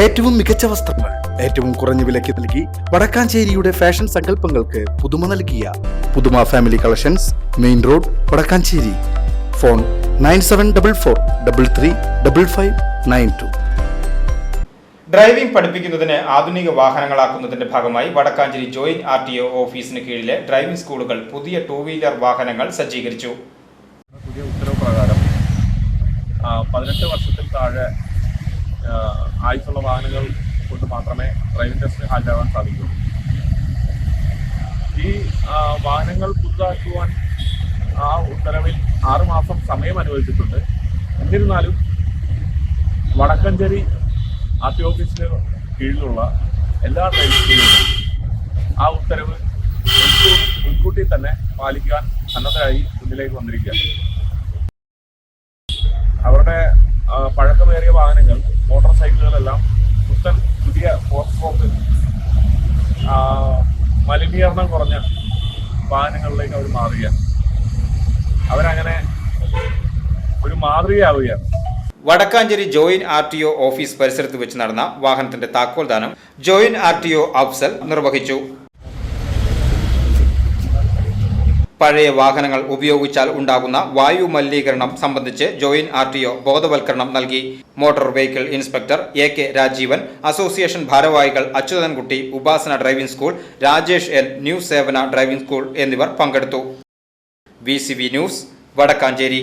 ഏറ്റവും മികച്ച വസ്ത്രങ്ങൾ ഏറ്റവും കുറഞ്ഞ വിലയ്ക്ക് നൽകി വടക്കാഞ്ചേരിയുടെ ഫാഷൻ സങ്കല്പങ്ങൾക്ക് പുതുമ നൽകിയ പുതുമ family collections main road Vadakkanchery. Phone nine seven double four double three double five nine two. Driving പഠിപ്പിക്കുന്നതിന് ആധുനിക വാഹനങ്ങളാക്കുന്നതിന്റെ ഭാഗമായി Vadakkanchery joint R T O ഓഫീസിന് കീഴിലെ ഡ്രൈവിംഗ് സ്കൂളുകൾ പുതിയ ടൂ വീലർ വാഹനങ്ങൾ സജ്ജീകരിച്ചു. പുതിയ ഉത്തരവ് പ്രകാരം പതിനെട്ട് വർഷത്തിൽ താഴെ ആയുസുള്ള വാഹനങ്ങൾ കൊണ്ട് മാത്രമേ ഡ്രൈവിംഗ് ടെസ്റ്റിന് ഹാജരാകാൻ സാധിക്കൂ. ഈ വാഹനങ്ങൾ പുതുതാക്കുവാൻ ആ ഉത്തരവിൽ ആറുമാസം സമയം അനുവദിച്ചിട്ടുണ്ട്. എന്നിരുന്നാലും വടക്കഞ്ചേരി ആർ ടി ഓഫീസിന് കീഴിലുള്ള എല്ലാ ഡ്രൈവിംഗ് ആ ഉത്തരവ് മുൻകൂട്ടി തന്നെ പാലിക്കാൻ സന്നദ്ധരായി മുന്നിലേക്ക് വന്നിരിക്കുകയാണ്. അവരുടെ പഴക്കമേറിയ വാഹനങ്ങൾ മോട്ടോർ സൈക്കിളുകളെല്ലാം പുത്തൻ പുതിയ ഫോർ സ്ട്രോക്ക് ആ, മലിനീകരണം കുറഞ്ഞ വാഹനങ്ങളിലേക്ക് അവർ മാറുകയാണ്. അവരങ്ങനെ ഒരു മാതൃകയാവുകയാണ്. Vadakkanchery joint R T O office പരിസരത്ത് വെച്ച് നടന്ന വാഹനത്തിന്റെ താക്കോൽദാനം joint R T O Afsal നിർവഹിച്ചു. പഴയ വാഹനങ്ങൾ ഉപയോഗിച്ചാൽ ഉണ്ടാകുന്ന വായു മലിനീകരണം സംബന്ധിച്ച് ജോയിന്റ് ആർ ടി ഒ ബോധവൽക്കരണം നൽകി. Motor vehicle inspector A K Rajeevan association ഭാരവാഹികൾ Achuthankutty Upasana driving school Rajesh N new Sevana driving school എന്നിവർ പങ്കെടുത്തു. V news Vadakkanchery.